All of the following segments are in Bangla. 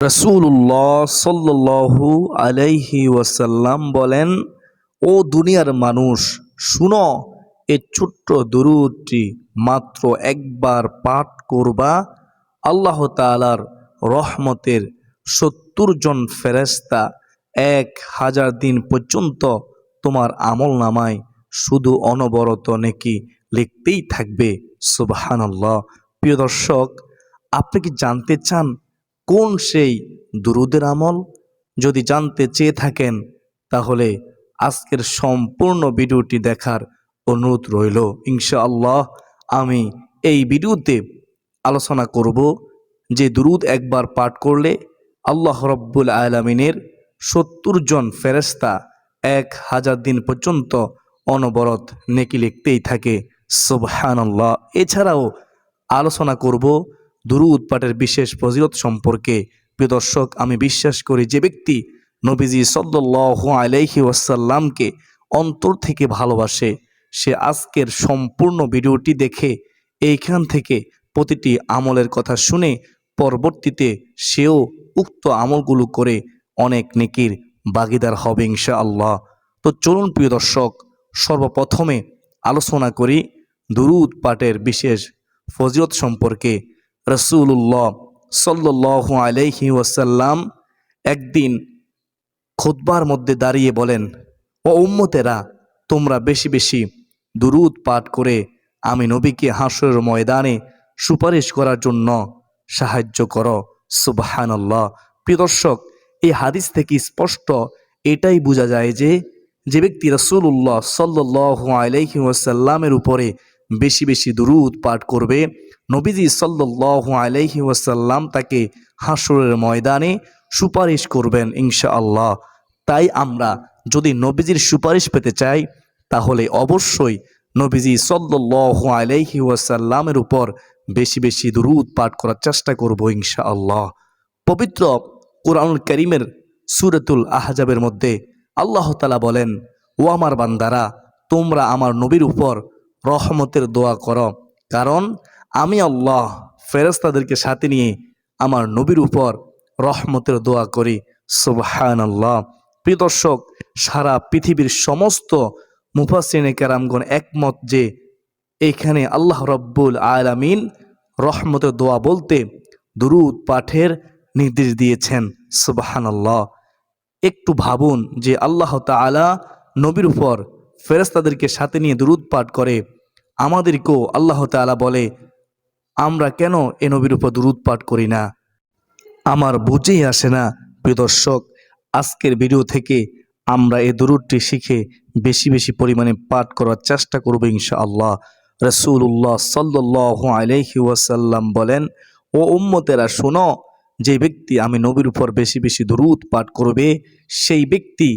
রসুল্লাহ সাল্লু আলাইহি ওয়াসাল্লাম বলেন, ও দুনিয়ার মানুষ, শুনো, এ ছোট্ট দুরুদটি মাত্র একবার পাঠ করবা, আল্লাহ তালার রহমতের সত্তর জন ফেরেস্তা এক হাজার দিন পর্যন্ত তোমার আমল নামায় শুধু অনবরত নেকি লিখতেই থাকবে। সুবাহানাল্লাহ। প্রিয় দর্শক, আপনি কি জানতে চান কোন সেই দুরুদের আমল? যদি জানতে চেয়ে থাকেন, তাহলে আজকের সম্পূর্ণ ভিডিওটি দেখার অনুরোধ রইল। ইনশাআল্লাহ আমি এই ভিডিওতে আলোচনা করব যে দুরুদ একবার পাঠ করলে আল্লাহ রব্বুল আলমিনের সত্তর জন ফেরেস্তা এক হাজার দিন পর্যন্ত অনবরত নেকি লিখতেই থাকে। সুবহানাল্লাহ। এছাড়াও আলোচনা করব দুরুদ পাঠের বিশেষ ফজিলত সম্পর্কে। প্রিয় দর্শক, আমি বিশ্বাস করি যে ব্যক্তি নবীজি সদ্দুল্লাহ আলাইহি ওয়াসাল্লামকে অন্তর থেকে ভালোবাসে, সে আজকের সম্পূর্ণ ভিডিওটি দেখে এইখান থেকে প্রতিটি আমলের কথা শুনে পরবর্তীতে সেও উক্ত আমলগুলো করে অনেক নেকির বাগিদার হবে ইনশা আল্লাহ তো চলুন প্রিয় দর্শক, সর্বপ্রথমে আলোচনা করি দুরুদ পাঠের বিশেষ ফজিলত সম্পর্কে। রসুল্লাহ সাল্লাহ আলাইহি ওয়াসাল্লাম একদিন খুতবার মধ্যে দাঁড়িয়ে বলেন, ও উম্মতেরা, তোমরা বেশি বেশি দুরুদ পাঠ করে আমি নবীকে হাসরের ময়দানে সুপারিশ করার জন্য সাহায্য করো। সুবাহানাল্লাহ। প্রিয় দর্শক, এই হাদিস থেকে স্পষ্ট এটাই বোঝা যায় যে যে ব্যক্তি রসুল্লাহ সাল্লাহ আলাইহি ওয়াসাল্লামের উপরে বেশি বেশি দুরুদ পাঠ করবে। নবীজি সাল্লাহ আলাইহি ওয়াসাল্লাম তাকে হাসরের ময়দানে সুপারিশ করবেন ইনশা আল্লাহ তাই আমরা যদি নবীজির সুপারিশ পেতে চাই, তাহলে অবশ্যই নবীজি সাল্লাহ আলাইহি ওয়াসাল্লামের উপর বেশি বেশি দুরুদ পাঠ করার চেষ্টা করব ইনশা আল্লাহ পবিত্র কোরআনুল করিমের সুরতুল আহজাবের মধ্যে আল্লাহ তালা বলেন, ও আমার বান্দারা, তোমরা আমার নবীর উপর রহমতের দোয়া করো। কারণ আমি আল্লাহ ফেরেস্তাদেরকে সাথে নিয়ে আমার নবীর উপর রহমতের দোয়া করি। সুবহান আল্লাহ প্রিয় দর্শক, সারা পৃথিবীর সমস্ত মুফাসিনে কেরামগণ একমত যে এইখানে আল্লাহ রব্বুল আলামিন রহমতের দোয়া বলতে দুরুদ পাঠের নির্দেশ দিয়েছেন। সুবাহান আল্লাহ একটু ভাবুন যে আল্লাহ তালা নবীর উপর ফেরেস্তাদেরকে সাথে নিয়ে দুরুদ পাঠ করে। আমাদেরকেও আল্লাহ তালা বলে, আমরা কেন এ নবীর উপর দুরুদ পাঠ করি না? আমার বুঝেই আসে না, প্রিয় দর্শক, আজকের ভিডিও থেকে আমরা এই দুরুদটি শিখে বেশি বেশি পরিমাণে পাঠ করার চেষ্টা করব ইনশা আল্লাহ রসুল্লাহ সাল্লাহ আলহি ওয়াসাল্লাম বলেন, ও উম্মতেরা, শোনো, যে ব্যক্তি আমি নবীর উপর বেশি বেশি দুরুদ পাঠ করবে, সেই ব্যক্তি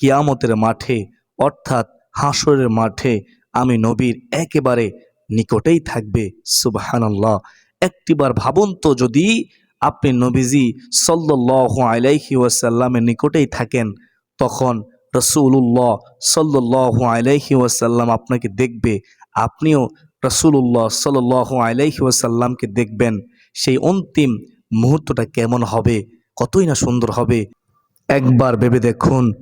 কিয়ামতের মাঠে, অর্থাৎ হাসরের মাঠে আমি নবীর একেবারে নিকটেই থাকবে, সুবাহানাল্লাহ। একটিবার ভাবুন তো, যদি আপনি নবীজি সাল্লাহ আলাইহি ওয়াসাল্লামের নিকটেই থাকেন, তখন রসুল্লাহ সাল্লাহ আলাইহি ওয়াসাল্লাম আপনাকে দেখবে। আপনিও রসুল্লাহ সাল্লাহ আলাইহি ওয়াসাল্লামকে দেখবেন। সেই অন্তিম মুহূর্তটা কেমন হবে? কতই না সুন্দর হবে? একবার ভেবে দেখুন,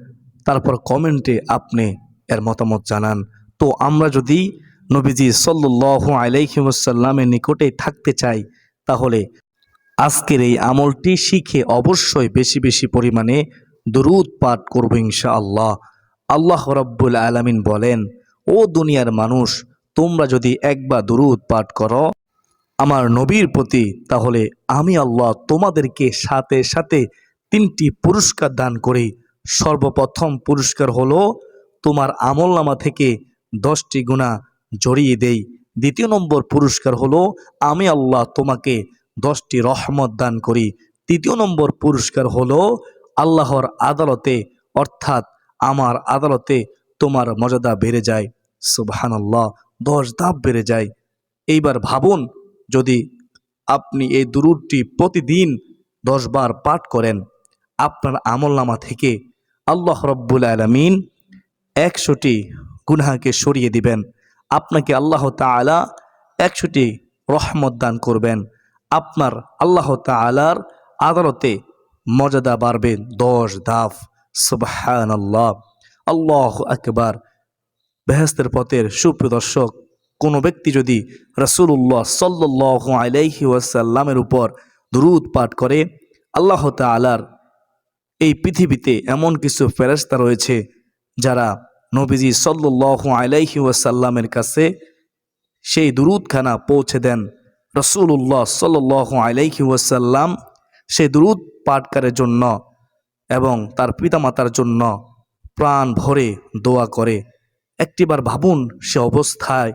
তারপর কমেন্টে আপনি এর মতামত জানান। তো আমরা যদি নবীজি সাল্লাহ আলাইহিমসাল্লামের নিকটে থাকতে চাই, তাহলে আজকের এই আমলটি শিখে অবশ্যই বেশি বেশি পরিমাণে দুরুদ পাঠ করব ইনশা আল্লাহ আল্লাহ রব্বুল আলমিন বলেন, ও দুনিয়ার মানুষ, তোমরা যদি একবার দুরুদ পাঠ করো আমার নবীর প্রতি, তাহলে আমি আল্লাহ তোমাদেরকে সাথে সাথে তিনটি পুরস্কার দান করি। সর্বপ্রথম পুরস্কার হলো তোমার আমলনামা থেকে দশটি গুণা জড়িয়ে দেই। দ্বিতীয় নম্বর পুরস্কার হলো, আমি আল্লাহ তোমাকে দশটি রহমত দান করি। তৃতীয় নম্বর পুরস্কার হলো, আল্লাহর আদালতে, অর্থাৎ আমার আদালতে তোমার মর্যাদা বেড়ে যায়। সুবহান আল্লাহ দশ ধাপ বেড়ে যায়। এইবার ভাবুন, যদি আপনি এই দুরুদটি প্রতিদিন দশবার পাঠ করেন, আপনার আমলনামা থেকে আল্লাহ রব্বুল আলমিন একশোটি গুনহাকে সরিয়ে দিবেন। আপনাকে আল্লাহ তালা একশোটি রহমত দান করবেন। আপনার আল্লাহ তালার আদালতে মর্যাদা বাড়বে দশ দাফ। সুবহান আল্লাহ আল্লাহ আকবার। বেহেস্তের পথের সুপ্রদর্শক কোনো ব্যক্তি যদি রসুল্লাহ সাল্লাহ আলাইহি ওয়াসাল্লামের উপর দুরুদ পাঠ করে, আল্লাহ তালার এই পৃথিবীতে এমন কিছু ফেরেস্তা রয়েছে যারা নবীজি সাল্লাহ আলাইহি ওয়াসাল্লামের কাছে সেই দুরুদখানা পৌঁছে দেন রসুল্লাহ সাল্লাহ আলাইহি ওয়াসাল্লাম সেই দুরুদ পাঠকারের জন্য এবং তার পিতামাতার জন্য প্রাণ ভরে দোয়া করে। একটিবার ভাবুন সে অবস্থায়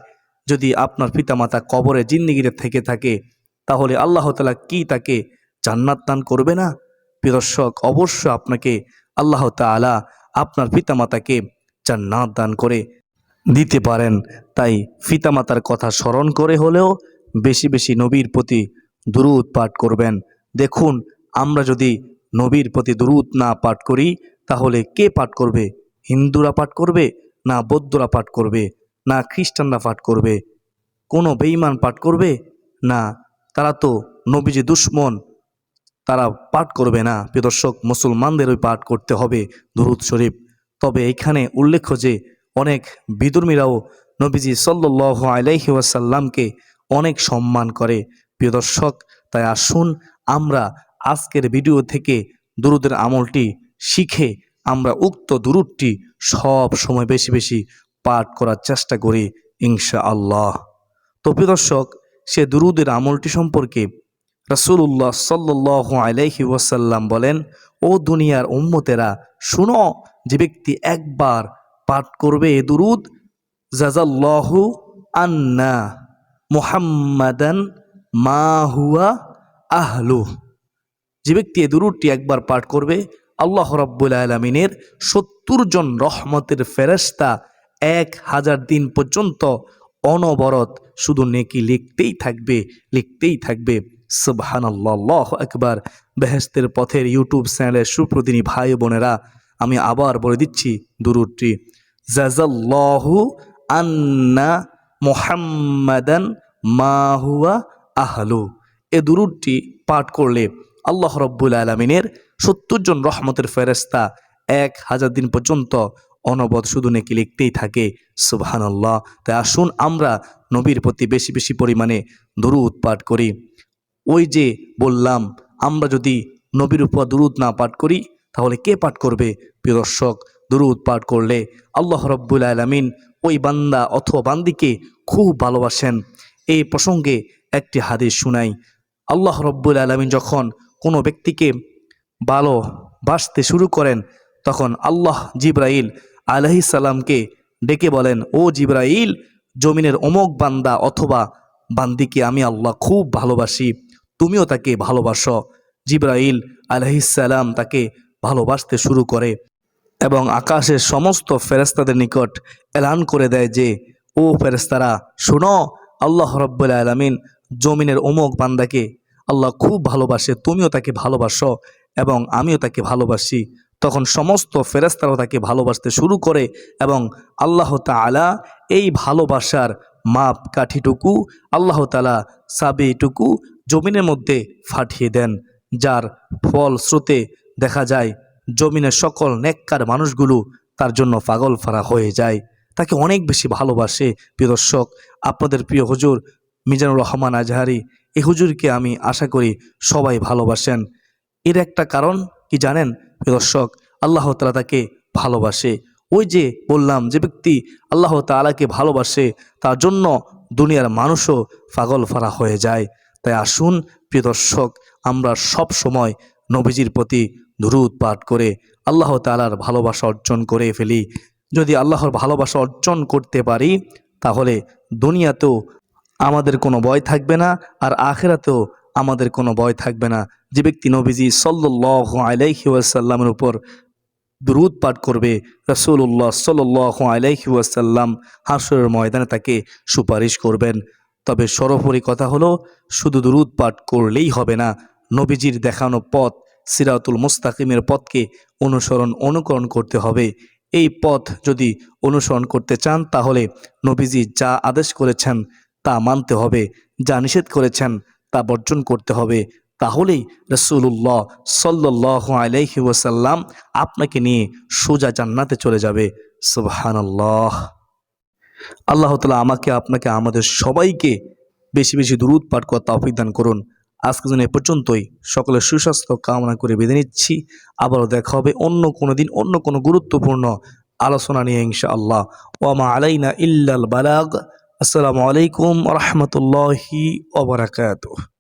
যদি আপনার পিতামাতা কবরে জিন্দিগিরে থেকে থাকে, তাহলে আল্লাহ তালা কি তাকে জান্নাত দান করবে না? প্রিয়দর্শক অবশ্য আপনাকে আল্লাহ তালা আপনার পিতামাতাকে জান্নাত দান করে দিতে পারেন। তাই পিতামাতার কথা স্মরণ করে হলেও বেশি বেশি নবীর প্রতি দুরুদ পাঠ করবেন। দেখুন, আমরা যদি নবীর প্রতি দুরুদ না পাঠ করি, তাহলে কে পাঠ করবে? হিন্দুরা পাঠ করবে না বৌদ্ধরা পাঠ করবে না খ্রিস্টানরা পাঠ করবে? কোনো বেঈমান পাঠ করবে না? তারা তো নবীজি দুশ্মন। তারা পাঠ করবে না। মুসলমানদের ওই পাঠ করতে হবে দুরুদ শরীফ। তবে এখানে উল্লেখ্য যে, অনেক বিদুর্মীরাও নবীজি সাল্লাহ আলাইহি ওয়াসাল্লামকে অনেক সম্মান করে। প্রিয় দর্শক, তাই আসুন আমরা আজকের ভিডিও থেকে দুরুদের আমলটি শিখে আমরা উক্ত দুরুদটি সব সময় বেশি বেশি পাঠ করার চেষ্টা করি ইনশা আল্লাহ তো প্রিয় দর্শক, সে দুরুদের আমলটি সম্পর্কে রাসূলুল্লাহ সাল্লাহ আলাইহি ওয়াসাল্লাম বলেন, ও দুনিয়ার উম্মতেরা, শুনো, যে ব্যক্তি একবার পাঠ করবে এ দুরুদ জাজাল্লাহু আন্না মুহাম্মাদান মা হুয়া আহলু। যে ব্যক্তি এ দুরুদটি একবার পাঠ করবে, আল্লাহ রাব্বুল আলমিনের সত্তর জন রহমতের ফেরেস্তা এক হাজার দিন পর্যন্ত অনবরত শুধু নেকি লিখতেই থাকবে লিখতেই থাকবে। সুবহানাল্লাহ একবার বেহেস্তের পথের ইউটিউব চ্যানেলের সুপ্রদিনী ভাই বোনেরা, আমি আবার বলে দিচ্ছি দুরুদটি। জাজাল্লাহু আন্না মোহাম্মাদান মাহুয়া আহলু। এ দুরুদটি পাঠ করলে আল্লাহ রব্বুল আলমিনের সত্তর জন রহমতের ফেরেস্তা এক হাজার দিন পর্যন্ত অনবদ শুধু নাকি লিখতেই থাকে, সুবহানাল্লাহ। তাই আসুন আমরা নবীর প্রতি বেশি বেশি পরিমাণে দরুদ পাঠ করি। ওই যে বললাম, আমরা যদি নবীর উপর দুরুদ না পাঠ করি, তাহলে কে পাঠ করবে? প্রিয় দর্শক, দুরুদ পাঠ করলে আল্লাহ রব্বুল আলমিন ওই বান্দা অথবা বান্দিকে খুব ভালোবাসেন। এই প্রসঙ্গে একটি হাদিস শুনাই। আল্লাহ রব্বুল আলমিন যখন কোনো ব্যক্তিকে ভালোবাসতে শুরু করেন, তখন আল্লাহ জিব্রাইল আলহি সাল্লামকে ডেকে বলেন, ও জিব্রাইল, জমিনের অমোক বান্দা অথবা বান্দিকে আমি আল্লাহ খুব ভালোবাসি। তুমিও তাকে ভালোবাসো। জিব্রাইল আলহিসাল্লাম তাকে ভালোবাসতে শুরু করে এবং আকাশের সমস্ত ফেরেস্তাদের নিকট এলান করে দেয় যে, ও ফেরেস্তারা শোনো, আল্লাহ রব্বুল আলমিন জমিনের অমুক বান্দাকে আল্লাহ খুব ভালোবাসে, তুমিও তাকে ভালোবাসো এবং আমিও তাকে ভালোবাসি। তখন সমস্ত ফেরেস্তারাও তাকে ভালোবাসতে শুরু করে এবং আল্লাহ তালা এই ভালোবাসার মাপ কাঠিটুকু আল্লাহ তালা সাবিটুকু জমিনের মধ্যে ফাটিয়ে দেন, যার ফল স্রোতে দেখা যায়, জমিনের সকল নেককার মানুষগুলো তার জন্য পাগল ফারা হয়ে যায়। তাকে অনেক বেশি ভালোবাসে। প্রিয় দর্শক, আপনাদের প্রিয় হুজুর মিজানুর রহমান আজহারি, এই হুজুরকে আমি আশা করি সবাই ভালোবাসেন। এর একটা কারণ কি জানেন? প্রিয় দর্শক, আল্লাহ তালা তাকে ভালোবাসে। ওই যে বললাম, যে ব্যক্তি আল্লাহ তালাকে ভালোবাসে, তার জন্য দুনিয়ার মানুষও পাগল ফারা হয়ে যায়। তাই আসুন, প্রিয় দর্শক, আমরা সব সময় নবীজির প্রতি দুরুদ পাঠ করে আল্লাহ তালার ভালোবাসা অর্জন করে ফেলি। যদি আল্লাহর ভালোবাসা অর্জন করতে পারি, তাহলে দুনিয়াতেও আমাদের কোনো ভয় থাকবে না আর আখেরাতেও আমাদের কোনো ভয় থাকবে না। যে ব্যক্তি নবীজি সাল্লাহ আলাইহি ওয়াসাল্লামের উপর দুরুদ পাঠ করবে রসুল্লাহ সাল্লাহ আলাইহি ওয়াসাল্লাম হাসরের ময়দানে তাকে সুপারিশ করবেন। তবে সর্বোপরি কথা হলো, শুধু দুরুদ পাঠ করলেই হবে না। নবীজির দেখানো পথ, সিরাতুল মুস্তাকিমের পথকে অনুসরণ, অনুকরণ করতে হবে। এই পথ যদি অনুসরণ করতে চান, তাহলে নবীজি যা আদেশ করেছেন, তা মানতে হবে, যা নিষেধ করেছেন, তা বর্জন করতে হবে। তাহলেই রসুল্লাহ সাল্লাহ আলাইহি ওয়াসাল্লাম আপনাকে নিয়ে সোজা জান্নাতে চলে যাবে। সুবহানাল্লাহ। আল্লাহ তালা আমাকে, আপনাকে, আমাদের সবাইকে বেশি বেশি দূরত পাঠ করা তাফিক দান করুন। আজকের জন্য এ পর্যন্তই। সকলের সুস্বাস্থ্য কামনা করে বেঁধে নিচ্ছি। আবারও দেখা হবে অন্য কোনো দিন, অন্য কোনো গুরুত্বপূর্ণ আলোচনা নিয়ে ইনশা আল্লাহ ওয়ামা আলাইনা ইল্লাল বালাগ। আসসালামু আলাইকুম রহমতুল্লাহি ওবরাকাতুহ